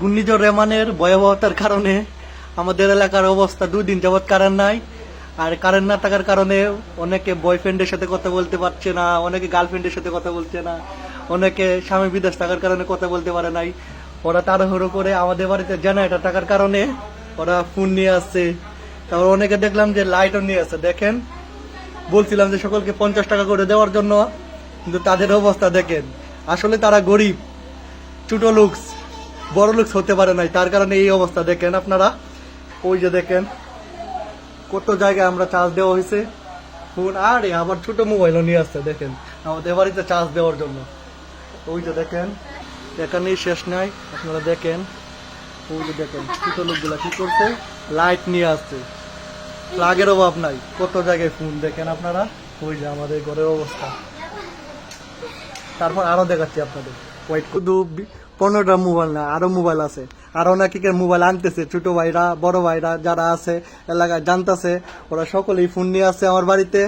ঘূর্ণিঝড় রেমানের ভয়াবহতার কারণে আমাদের এলাকার অবস্থা দুদিন যাবৎ কারেন্ট নাই। আর কারেন্ট না থাকার কারণে অনেকে বয়ফ্রেন্ডের সাথে কথা বলতে পারছে না, অনেকে গার্লফ্রেন্ডের সাথে কথা বলছে না, অনেকে স্বামী বিদেশ থাকার কারণে কথা বলতে পারে নাই। ওরা তাড়াহুড়ো করে আমাদের বাড়িতে জেনারেটর থাকার কারণে ওরা ফোন নিয়ে আসছে। তারপর অনেকে দেখলাম যে লাইটও নিয়ে আসছে। দেখেন, বলছিলাম যে সকলকে পঞ্চাশ টাকা করে দেওয়ার জন্য, কিন্তু তাদের অবস্থা দেখেন। আসলে তারা গরিব, ছোট লুকস বড় লুকস হতে পারে নাই, তার কারণে এই অবস্থা। দেখেন আপনারা, ওই যে দেখেন, কত জায়গায় আমরা চার্জ দেওয়া হয়েছে। ফোন, আরে, আবার ছোট মোবাইলও নিয়ে আসছে, দেখেন। আমাদের বাড়িতে চার্জ দেওয়ার জন্য। ওই যে দেখেন, এখানেই শেষ নাই। আপনারা দেখেন, ওই যে দেখেন, ছোট লোকগুলা কি করছে? লাইট নিয়ে আসছে। প্লাগের অভাব নাই। কত জায়গায় ফোন দেখেন আপনারা? ওই যে আমাদের ঘরের অবস্থা। তারপর আরও দেখাচ্ছি আপনাদের। হোয়াইট বি- পনেরোটা মোবাইল না, আরও মোবাইল আছে। আরও নাকি কে মোবাইল আনতেছে, ছোট ভাইরা, বড় ভাইরা যারা আছে, এলাকায় জানতেছে, ওরা সকলেই ফোন নিয়ে আসছে আমার বাড়িতে।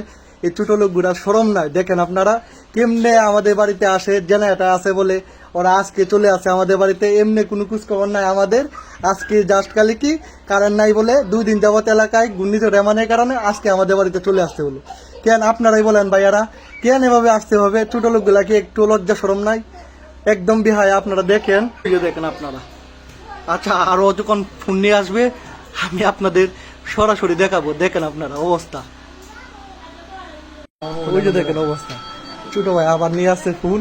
এই ছোট লোকগুলা সরম নাই। দেখেন আপনারা, কেমনে আমাদের বাড়িতে আসে, জেনারেটার আছে বলে ওরা আজকে চলে আসে আমাদের বাড়িতে। এমনি কোনো খোঁজখবর নাই আমাদের। আজকে জাস্ট কালি কি কারেন্ট নাই বলে দুই দিন যাবত এলাকায় ঘূর্ণিঝড় রেমানের কারণে আজকে আমাদের বাড়িতে চলে আসতে হলো কেন আপনারাই বলেন ভাইয়ারা, কেন এভাবে আসতে হবে ছোট লোকগুলা কি একটু লজ্জা সরম নাই? একদম বিহায়, আপনারা দেখেন। ভিডিও দেখেন আপনারা। আচ্ছা আরও যখন ফোন নিয়ে আসবে, আমি আপনাদের সরাসরি দেখাবো। দেখেন আপনারা অবস্থা। ওই যে দেখেন অবস্থা। ছোট ভাই আবার নিয়ে আসছে ফোন।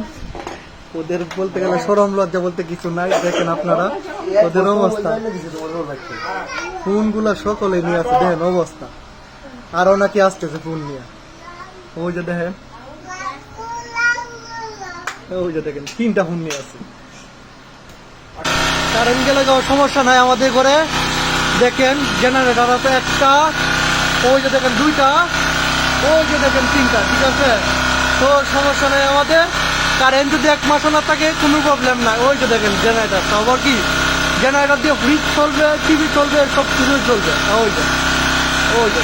ওদের বলতে গেলে সরম লজ্জা বলতে কিছু নাই। দেখেন আপনারা, ওদের অবস্থা। ফোনগুলা সকলে নিয়ে আসছে। দেখেন অবস্থা। আরও নাকি আসতেছে ফোন নিয়ে। ওই যে দেখেন। ওই যে দেখেন, তিনটা নিয়ে আছে। কারেন্ট গেলে সমস্যা নাই আমাদের ঘরে। দেখেন জেনারেটর আছে একটা, ওই যে দেখেন দুইটা, ওই যে দেখেন তিনটা, ঠিক আছে? তো সমস্যা নাই আমাদের। কারেন্ট যদি এক মাসও না থাকে, কোনো প্রবলেম নাই। ওই যে দেখেন জেনারেটর আবার কি? জেনারেটর দিয়ে ফ্রিজ চলবে টিভি চলবে সব কিছুই চলবে ওই যে। ওই যে